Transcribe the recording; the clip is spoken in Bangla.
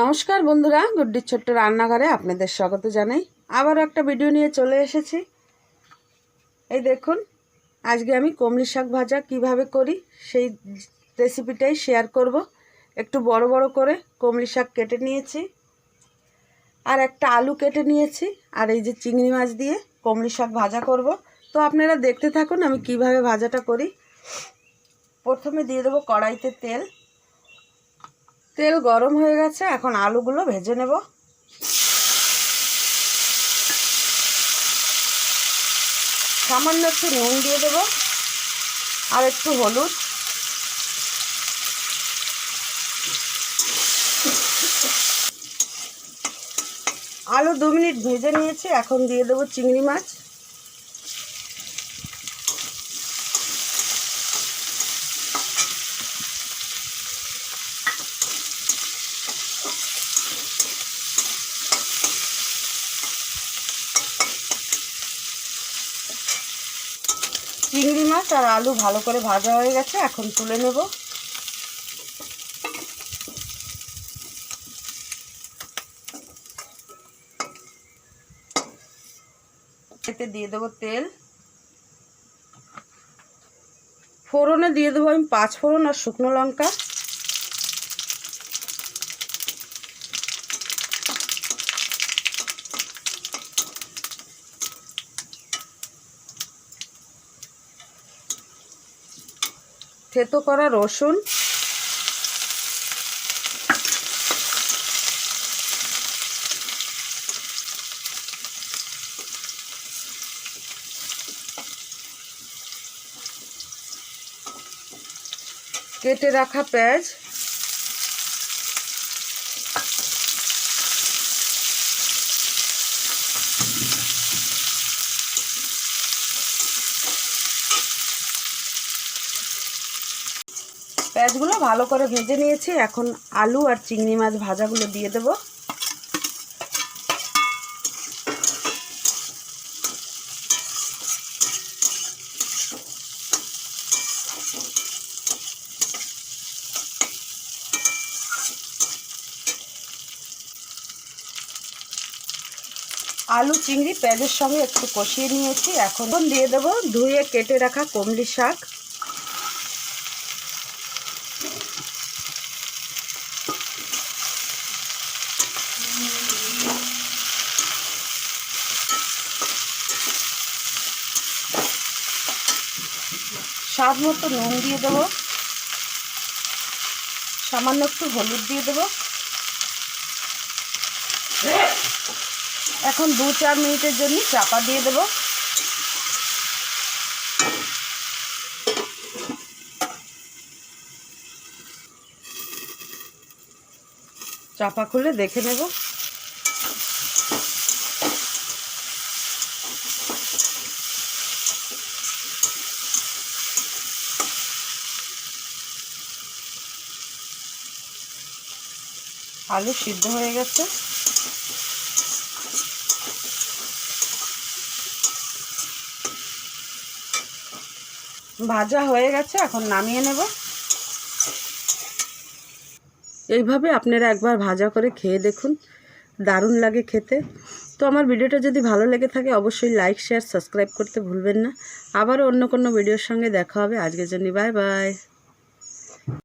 নমস্কার বন্ধুরা, গুড্ডির ছোট্ট রান্নাঘরে আপনাদের স্বাগত জানাই। আবার একটা ভিডিও নিয়ে চলে এসেছি। এই দেখুন, আজকে আমি কমলি শাক ভাজা কীভাবে করি, সেই রেসিপিটাই শেয়ার করব। একটু বড় বড় করে কমলি শাক কেটে নিয়েছি, আর একটা আলু কেটে নিয়েছি, আর এই যে চিংড়ি মাছ দিয়ে কমলি শাক ভাজা করব। তো আপনারা দেখতে থাকুন আমি কীভাবে ভাজাটা করি। প্রথমে দিয়ে দেবো কড়াইতে তেল তেল গরম হয়ে গেছে, এখন আলুগুলো ভেজে নেব। সামান্য একটু নুন দিয়ে দেব, আর একটু হলুদ। আলু দু মিনিট ভেজে নিয়েছি, এখন দিয়ে দেবো চিংড়ি মাছ। চিংড়ি মাছ আর আলু ভালো করে ভাজা হয়ে গেছে, এখন তুলে নেব। এতে দিয়ে দেবো তেল। ফোড়নে দিয়ে দেবো আমি পাঁচ ফোড়ন আর শুকনো লঙ্কা। থেতো করা রসুন। কেটে রাখা পেঁয়াজ। পেঁয়াজগুলো ভালো করে ভেজে নিয়েছি। এখন আলু আর চিংড়ি মাছ ভাজাগুলো দিয়ে দেব। আলু, চিংড়ি, পেঁয়াজের সঙ্গে একটু কষিয়ে নিয়েছি। এখন দিয়ে দেব ধুয়ে কেটে রাখা কমলি শাক। স্বাদ মতো নুন দিয়ে দেবো। সামান্য একটু হলুদ দিয়ে দেবো। এখন দু চার মিনিটের জন্য চাপা দিয়ে দেবো। চাপা খুলে দেখে নেব। আলু সিদ্ধ হয়ে গেছে। ভাজা হয়ে গেছে, এখন নামিয়ে নেব। এইভাবে আপনারা একবার ভাজা করে খেয়ে দেখুন, দারুণ লাগে খেতে। তো আমার ভিডিওটা যদি ভালো লেগে থাকে, অবশ্যই লাইক, শেয়ার, সাবস্ক্রাইব করতে ভুলবেন না। আবারও অন্য কোনো ভিডিওর সঙ্গে দেখা হবে। আজকের জন্য বাই বাই।